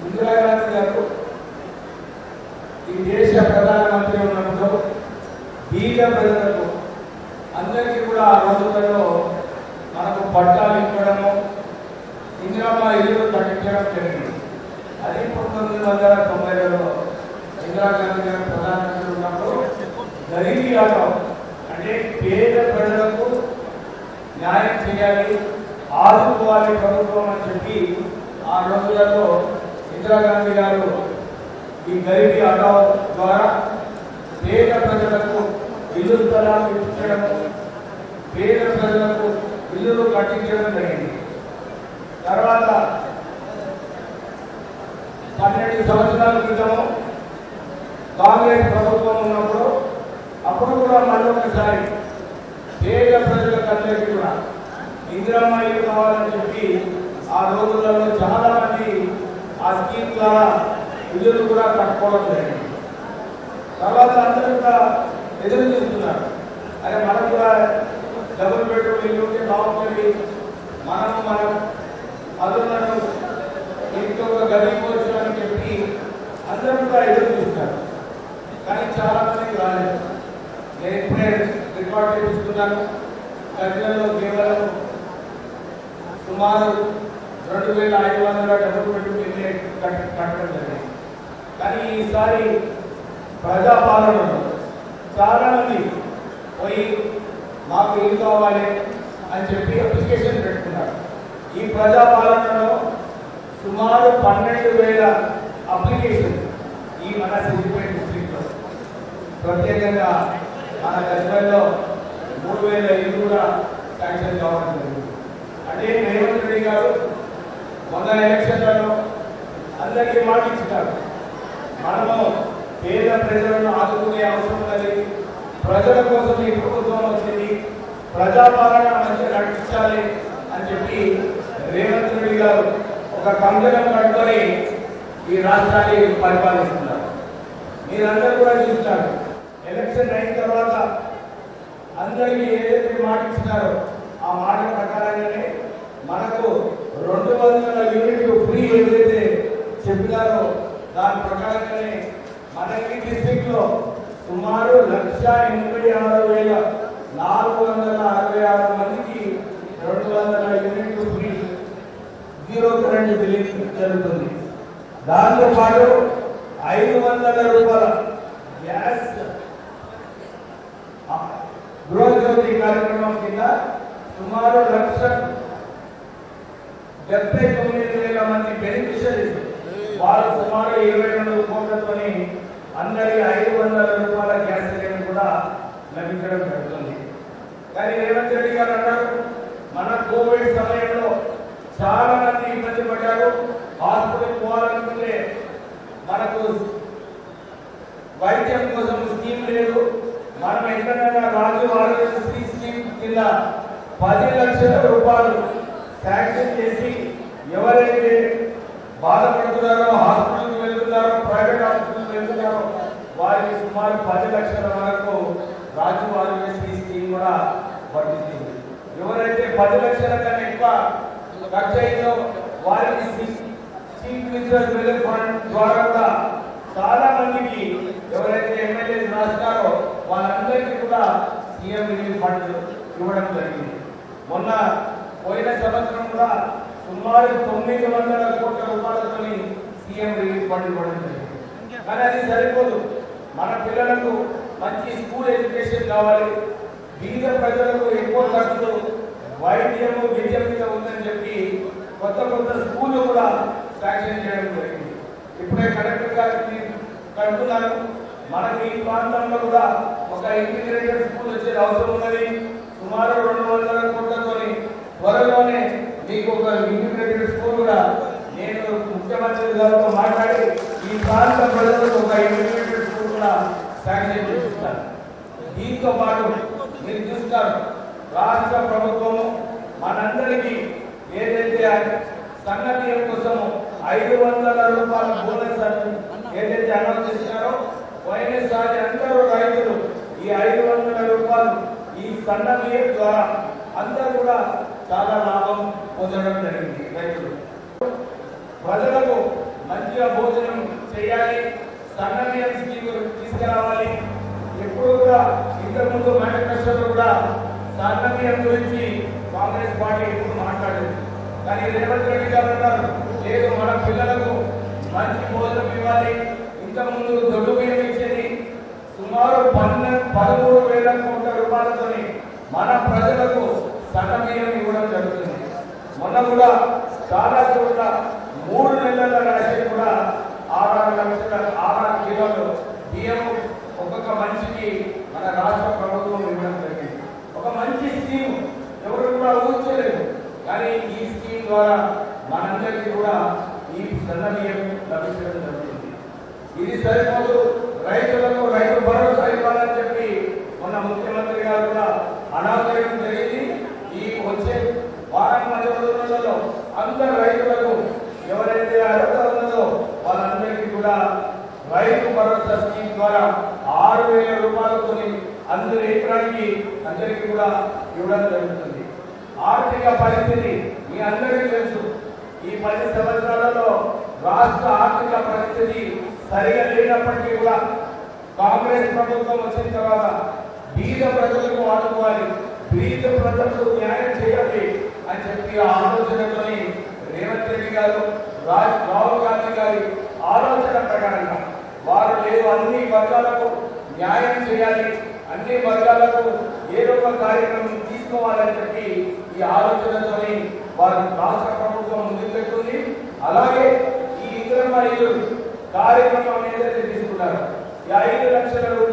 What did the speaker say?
ఇందిరాగాంధీ గారు ఈ దేశ ప్రధానమంత్రి ఉన్నప్పుడు బీద ప్రజలకు అందరికీ కూడా ఆ రోజులలో మనకు పట్టాలు ఇవ్వడము ఇందిరామ్మ ఇల్లు కట్టించడం జరిగింది. అది పంతొమ్మిది వందల తొంభైలో ఇందిరాగాంధీ గారు ప్రధానమంత్రి ఉన్నప్పుడు గరీబీ ఆటం అంటే పేద ప్రజలకు న్యాయం చేయాలి ఆదుకోవాలి ప్రభుత్వం అని చెప్పి ఆ రోజులలో ఇందిరాగాంధీ గారు ఈ గరీబీ ఆటో ద్వారా పేద ప్రజలకు ఇల్లు స్థలాలు ఇప్పించడము పేద ప్రజలకు ఇల్లులు కట్టించడం జరిగింది. తర్వాత పన్నెండు సంవత్సరాల క్రితము కాంగ్రెస్ ప్రభుత్వం ఉన్నప్పుడు అప్పుడు కూడా మళ్ళీ ఒకసారి పేద ప్రజలకు అందరికీ కూడా ఇందిరమ్మ ఇల్లు కావాలని చెప్పి ఆ రోజులలో స్కీమ్ ద్వారా ఇల్లులు కూడా కట్టుకోవడం జరిగింది. తర్వాత అందరూ కూడా ఎదురు చూస్తున్నారు. అరే మనం కూడా డబుల్ బెడ్రూమ్ ఇల్లు ఉంటే బాగుంటుంది మనం మనం అదులను ఇంట్లో ఒక అని చెప్పి అందరూ కూడా ఎదురు చూస్తారు కానీ చాలా మందికి రాలేదు. నేను ఇప్పుడే రికార్డు చూస్తున్నాను గదిలలో కేవలం సుమారు రెండు వేల ఐదు వందల డెబ్బై రెండు మిలియన్ కట్టడం జరిగింది కానీ ఈసారి ప్రజాపాలనలో చాలా మంది పోయి మాకు ఇల్లు కావాలి అని చెప్పి అప్లికేషన్ పెట్టుకున్నారు ఈ ప్రజాపాలనలో సుమారు పన్నెండు వేల అప్లికేషన్ ఈ మన సిద్దిపేట డిస్ట్రిక్ట్లో ప్రత్యేకంగా మన గజ్వల్లో మూడు వేల ఇల్లు కూడా శాంక్షన్ కావడం జరిగింది అంటే రేవంత్ రెడ్డి గారు మొన్న ఎలక్షన్లలో అందరికీ మాట ఇచ్చినారు మనము పేద ప్రజలను ఆదుకునే అవసరం కలిగి ప్రజల కోసం ఈ ప్రభుత్వం వచ్చింది. ప్రజాపాలన మంచిగా నడిపించాలి అని చెప్పి రేవంత్ రెడ్డి గారు ఒక కంకణం కట్టుకొని ఈ రాష్ట్రాన్ని పరిపాలిస్తున్నారు. మీరందరూ కూడా చూస్తున్నారు ఎలక్షన్ అయిన తర్వాత అందరికీ ఏదైతే మాట ఇచ్చినారో ఆ మాట ప్రకారంగానే మనకు రెండు వందల యూనిట్లు ఫ్రీ ఏదైతే చెప్పినారో దాని ప్రకారంగానే మనకి డిస్ట్రిక్ట్లో సుమారు లక్ష ఎనభై ఆరు వేల నాలుగు వందల అరవై ఆరు మందికి రెండు వందల యూనిట్లు ఫ్రీ జీరో కరెంట్ బిల్లింగ్ జరుగుతుంది. దాంతో పాటు ఐదు వందల రూపాయల గ్యాస్ గృహజ్యోతి కార్యక్రమం కింద సుమారు లక్ష డెబ్బై తొమ్మిది వేల మంది బెనిఫిషరీస్ వారు సుమారు ఇరవై రెండు కోట్లతోని అందరికి ఐదు వందల రూపాయల గ్యాస్ సిలిండర్ కూడా లభించడం జరుగుతుంది. కానీ రేవంత్ రెడ్డి గారు అన్నారు మన కోవిడ్ సమయంలో చాలా మంది ఇబ్బంది పడ్డారు. హాస్పిటల్ పోవాలనుకుంటే మనకు వైద్యం కోసం స్కీమ్ లేదు. మనం ఎక్కడైనా రాజు ఆరోగ్యశ్రీ స్కీమ్ కింద పది లక్షల రూపాయలు శాంక్షన్ చేసి ఎవరైతే బాధపడుతున్నారో హాస్పిటల్కి వెళ్తున్నారో ప్రైవేట్ హాస్పిటల్కి వెళ్తున్నారో వారికి సుమారు పది లక్షల వరకు రాజు ఆరోగ్యశ్రీ స్కీమ్ కూడా వర్తిస్తుంది. ఎవరైతే పది లక్షల కన్నా ఎక్కువ ఖర్చు అయిందో వారికి చీఫ్ ఫండ్ ద్వారా కూడా చాలా మందికి ఎవరైతే ఎమ్మెల్యే రాస్తారో వాళ్ళందరికీ కూడా సీఎం రిలీఫ్ ఫండ్ ఇవ్వడం జరిగింది. మొన్న పోయిన సంవత్సరం కూడా సుమారు తొమ్మిది వందల కోట్ల రూపాయలతో సీఎం రిలీఫ్ ఫండ్ ఇవ్వడం కానీ అది సరిపోదు. మన పిల్లలకు మంచి స్కూల్ ఎడ్యుకేషన్ కావాలి. బీద ప్రజలకు ఎక్కువ ఖర్చులు వైద్యము విద్య మీద ఉందని చెప్పి కొత్త కొత్త స్కూళ్ళు కూడా శాంక్షన్ చేయడం జరిగింది. ఇప్పుడే కలెక్టర్ గారికి కడుతున్నారు మనకి ఈ ప్రాంతంలో కూడా ఒక ఇంటిగ్రేటెడ్ స్కూల్ వచ్చే అవసరం ఉన్నది. సుమారు రెండు వందల కోట్లతో త్వరలోనే మీకు ఒక ఇంటిగ్రేటెడ్ స్కూల్ కూడా నేను ముఖ్యమంత్రి గారితో మాట్లాడి ఈ ప్రాంత ప్రజలకు ఒక ఇంటిగ్రేటెడ్ స్కూల్ కూడా శాంక్షన్ చేస్తాను దీంతో పాటు మీరు చూస్తారు రాష్ట్ర ప్రభుత్వము మనందరికీ ఏదైతే సంగతి కోసము ఐదు వందల రూపాయల బోనస్ ఏదైతే అనౌన్స్ చేసినారో పోయినసారి అందరూ రైతులు ఈ ఐదు వందల రూపాయలు ఈ సన్న ద్వారా అందరూ కూడా చాలా లాభం పొందడం జరిగింది రైతులు. ప్రజలకు మంచిగా భోజనం చేయాలి సన్నబియ్యం స్కీమ్ తీసుకురావాలి. ఎప్పుడు కూడా ఇంతకుముందు మేనిఫెస్టోలో కూడా సన్నబియ్యం గురించి కాంగ్రెస్ పార్టీ ఎప్పుడు మాట్లాడేది కానీ రేవంత్ రెడ్డి గారు అంటారు లేదు మన పిల్లలకు మంచి భోజనం ఇవ్వాలి. ఇంతకుముందు దొడ్డు బియ్యం ఇచ్చేది సుమారు పన్నెండు పదమూడు వేల కోట్ల రూపాయలతోని మన ప్రజలకు సన్న ఇవ్వడం జరుగుతుంది మొన్న కూడా చాలా చోట్ల మూడు నెలల రాశి కూడా ఆరు లక్షల ఆరు కిలోలు బియ్యం ఒక్కొక్క మనిషికి మన రాష్ట్ర ప్రభుత్వం ఇవ్వడం జరిగింది. ఒక మంచి స్కీమ్. ఎవరు కూడా ఊహించలేదు కానీ ఈ స్కీమ్ ద్వారా మనందరికీ కూడా ఈ సన్న లభించడం జరుగుతుంది. ఇది సరిపోదు. రైతులకు రైతు భరోసా ఇవ్వాలని చెప్పి మొన్న ముఖ్యమంత్రి గారు కూడా అనౌన్స్ చేయడం జరిగింది ఈ వచ్చే వారం మధ్య రోజులలో అందరు రైతులకు ఎవరైతే అర్హత ఉన్నదో వాళ్ళందరికీ కూడా రైతు భరోసా స్కీమ్ ద్వారా ఆరు వేల రూపాయలతో అందరి ఎకరానికి అందరికీ కూడా ఇవ్వడం జరుగుతుంది. ఆర్థిక పరిస్థితి మీ అందరికీ తెలుసు. ఈ పది సంవత్సరాలలో రాష్ట్ర ఆర్థిక పరిస్థితి సరిగా లేనప్పటికీ కూడా కాంగ్రెస్ ప్రభుత్వం వచ్చిన తర్వాత బీద ప్రజలకు ఆడుకోవాలి బీద ప్రజలకు న్యాయం చేయాలి. అని చెప్పి ఆలోచనతోని రేవంత్ రెడ్డి గారు రాజ్ రాహుల్ గాంధీ గారి ఆలోచన ప్రకారంగా వారు లేదు అన్ని వర్గాలకు న్యాయం చేయాలి అన్ని వర్గాలకు ఏదో ఒక కార్యక్రమం తీసుకోవాలని చెప్పి ఈ ఆలోచనతోని వారు రాష్ట్ర ప్రభుత్వం ముందుకు అలాగే ఈ ఇంద్రమ్మ కార్యక్రమం ఏదైతే తీసుకున్నారో. ఈ ఐదు లక్షల